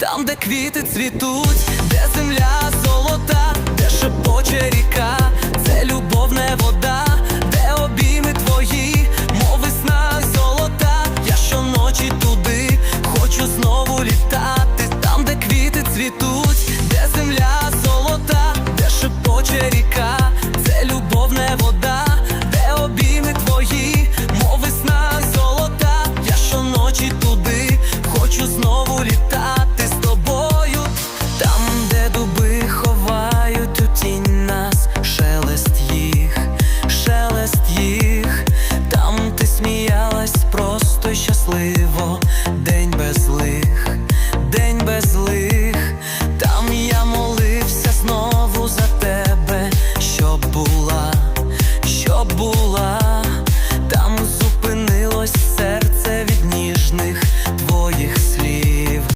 Там, де квіти цвітуть, щасливо, день без лих, день без лих.